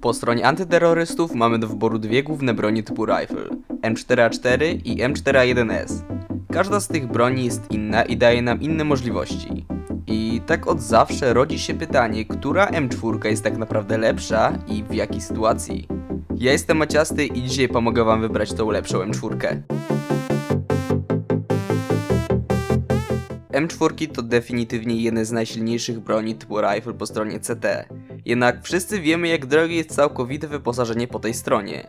Po stronie antyterrorystów mamy do wyboru dwie główne broni typu rifle M4A4 i M4A1S. Każda z tych broni jest inna i daje nam inne możliwości. I tak od zawsze rodzi się pytanie, która M4 jest tak naprawdę lepsza i w jakiej sytuacji. Ja jestem Maciasty i dzisiaj pomogę wam wybrać tą lepszą M4. M4 to definitywnie jeden z najsilniejszych broni typu rifle po stronie CT. Jednak wszyscy wiemy jak drogie jest całkowite wyposażenie po tej stronie.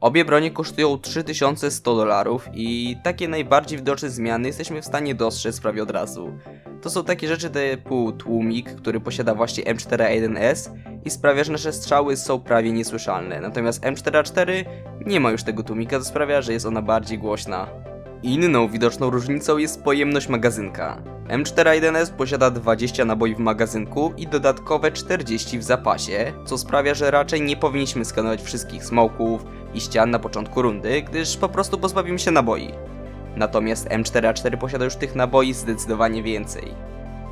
Obie bronie kosztują 3100 dolarów i takie najbardziej widoczne zmiany jesteśmy w stanie dostrzec prawie od razu. To są takie rzeczy typu tłumik, który posiada właśnie M4A1S i sprawia, że nasze strzały są prawie niesłyszalne, natomiast M4A4 nie ma już tego tłumika, co sprawia, że jest ona bardziej głośna. Inną widoczną różnicą jest pojemność magazynka. M4A1S posiada 20 naboi w magazynku i dodatkowe 40 w zapasie, co sprawia, że raczej nie powinniśmy skanować wszystkich smoków i ścian na początku rundy, gdyż po prostu pozbawimy się naboi. Natomiast M4A4 posiada już tych naboi zdecydowanie więcej.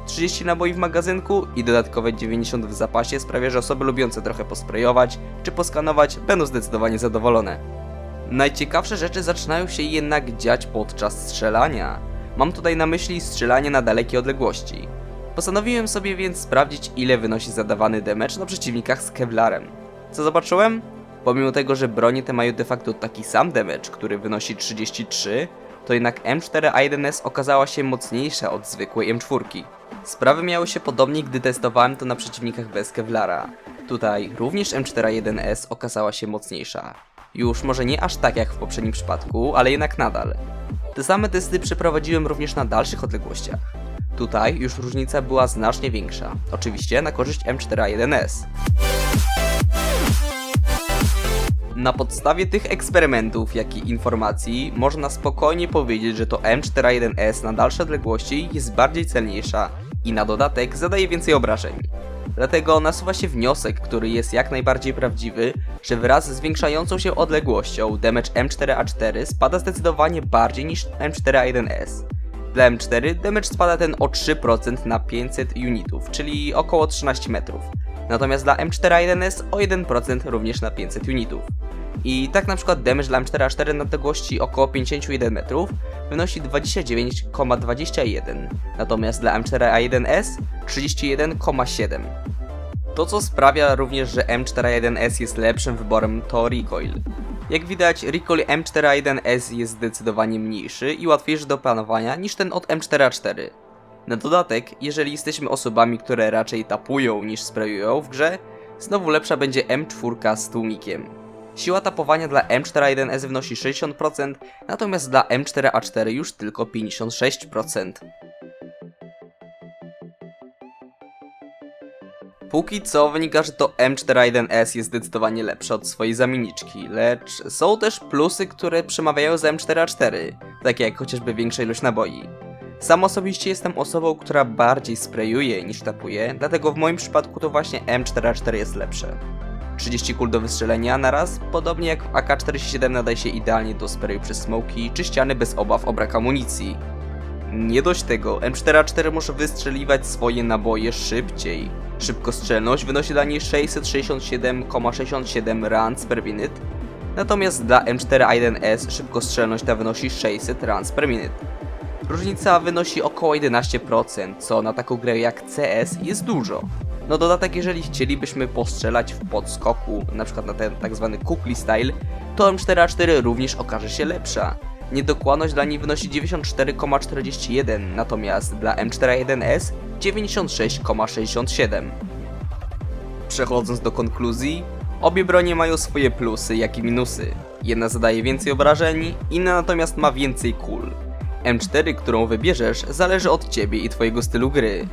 30 naboi w magazynku i dodatkowe 90 w zapasie sprawia, że osoby lubiące trochę posprejować czy poskanować będą zdecydowanie zadowolone. Najciekawsze rzeczy zaczynają się jednak dziać podczas strzelania. Mam tutaj na myśli strzelanie na dalekie odległości. Postanowiłem sobie więc sprawdzić ile wynosi zadawany damage na przeciwnikach z Kevlarem. Co zobaczyłem? Pomimo tego, że bronie te mają de facto taki sam damage, który wynosi 33, to jednak M4A1S okazała się mocniejsza od zwykłej M4. Sprawy miały się podobnie, gdy testowałem to na przeciwnikach bez Kevlara. Tutaj również M4A1S okazała się mocniejsza. Już może nie aż tak jak w poprzednim przypadku, ale jednak nadal. Te same testy przeprowadziłem również na dalszych odległościach. Tutaj już różnica była znacznie większa, oczywiście na korzyść M4A1S. Na podstawie tych eksperymentów, jak i informacji, można spokojnie powiedzieć, że to M4A1S na dalsze odległości jest bardziej celniejsza i na dodatek zadaje więcej obrażeń. Dlatego nasuwa się wniosek, który jest jak najbardziej prawdziwy, że wraz z zwiększającą się odległością damage M4A4 spada zdecydowanie bardziej niż M4A1S. Dla M4 damage spada ten o 3% na 500 unitów, czyli około 13 metrów. Natomiast dla M4A1S o 1% również na 500 unitów. I tak na przykład damage dla M4A4 na odległości około 51 metrów wynosi 29,21, natomiast dla M4A1S 31,7. To co sprawia również, że M4A1S jest lepszym wyborem to recoil. Jak widać, recoil M4A1S jest zdecydowanie mniejszy i łatwiejszy do panowania niż ten od M4A4. Na dodatek, jeżeli jesteśmy osobami, które raczej tapują niż sprayują w grze, znowu lepsza będzie M4 z tłumikiem. Siła tapowania dla M4A1S wynosi 60%, natomiast dla M4A4 już tylko 56%. Póki co wynika, że to M4A1S jest zdecydowanie lepsze od swojej zamienniczki, lecz są też plusy, które przemawiają za M4A4, takie jak chociażby większa ilość naboi. Sam osobiście jestem osobą, która bardziej sprayuje niż tapuje, dlatego w moim przypadku to właśnie M4A4 jest lepsze. 30 kul do wystrzelenia na raz, podobnie jak w AK-47 nadaje się idealnie do sprayu przez smoki czy ściany bez obaw o brak amunicji. Nie dość tego, M4A4 może wystrzeliwać swoje naboje szybciej. Szybkostrzelność wynosi dla niej 667,67 runs per minute, natomiast dla M4A1S szybkostrzelność ta wynosi 600 runs per minute. Różnica wynosi około 11%, co na taką grę jak CS jest dużo. No dodatek, jeżeli chcielibyśmy postrzelać w podskoku, na przykład na ten tak zwany kukli style, to M4A4 również okaże się lepsza. Niedokładność dla niej wynosi 94,41, natomiast dla M4A1S 96,67. Przechodząc do konkluzji, obie bronie mają swoje plusy, jak i minusy. Jedna zadaje więcej obrażeń, inna natomiast ma więcej kul. M4, którą wybierzesz, zależy od ciebie i twojego stylu gry.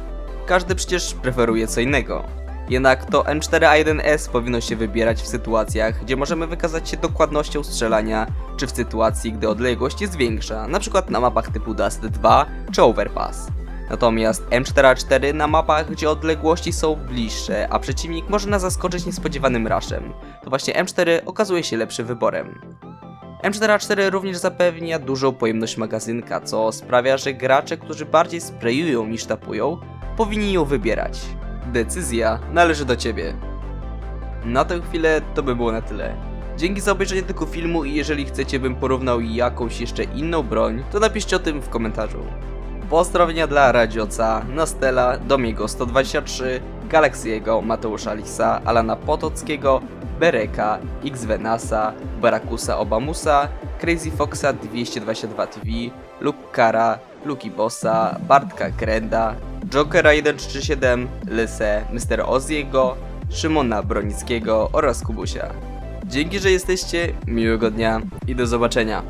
Każdy przecież preferuje co innego. Jednak to M4A1S powinno się wybierać w sytuacjach, gdzie możemy wykazać się dokładnością strzelania, czy w sytuacji, gdy odległość jest większa, np. na mapach typu Dust 2 czy Overpass. Natomiast M4A4 na mapach, gdzie odległości są bliższe, a przeciwnik może nas zaskoczyć niespodziewanym rushem, to właśnie M4 okazuje się lepszym wyborem. M4A4 również zapewnia dużą pojemność magazynka, co sprawia, że gracze, którzy bardziej sprayują niż tapują, powinni ją wybierać. Decyzja należy do ciebie. Na tę chwilę to by było na tyle. Dzięki za obejrzenie tego filmu i jeżeli chcecie bym porównał jakąś jeszcze inną broń, to napiszcie o tym w komentarzu. Pozdrowienia dla Radzioca, Nastela, Domiego 123, Galaxiego, Mateusza Lisa, Alana Potockiego, Bereka, Xvenasa, Barakusa Obamusa, Crazy Foxa 222 TV, Luke Kara, Luki Bossa, Bartka Krenda, Jokera 137, Lysę, Mr. Oziego, Szymona Bronickiego oraz Kubusia. Dzięki, że jesteście, miłego dnia i do zobaczenia.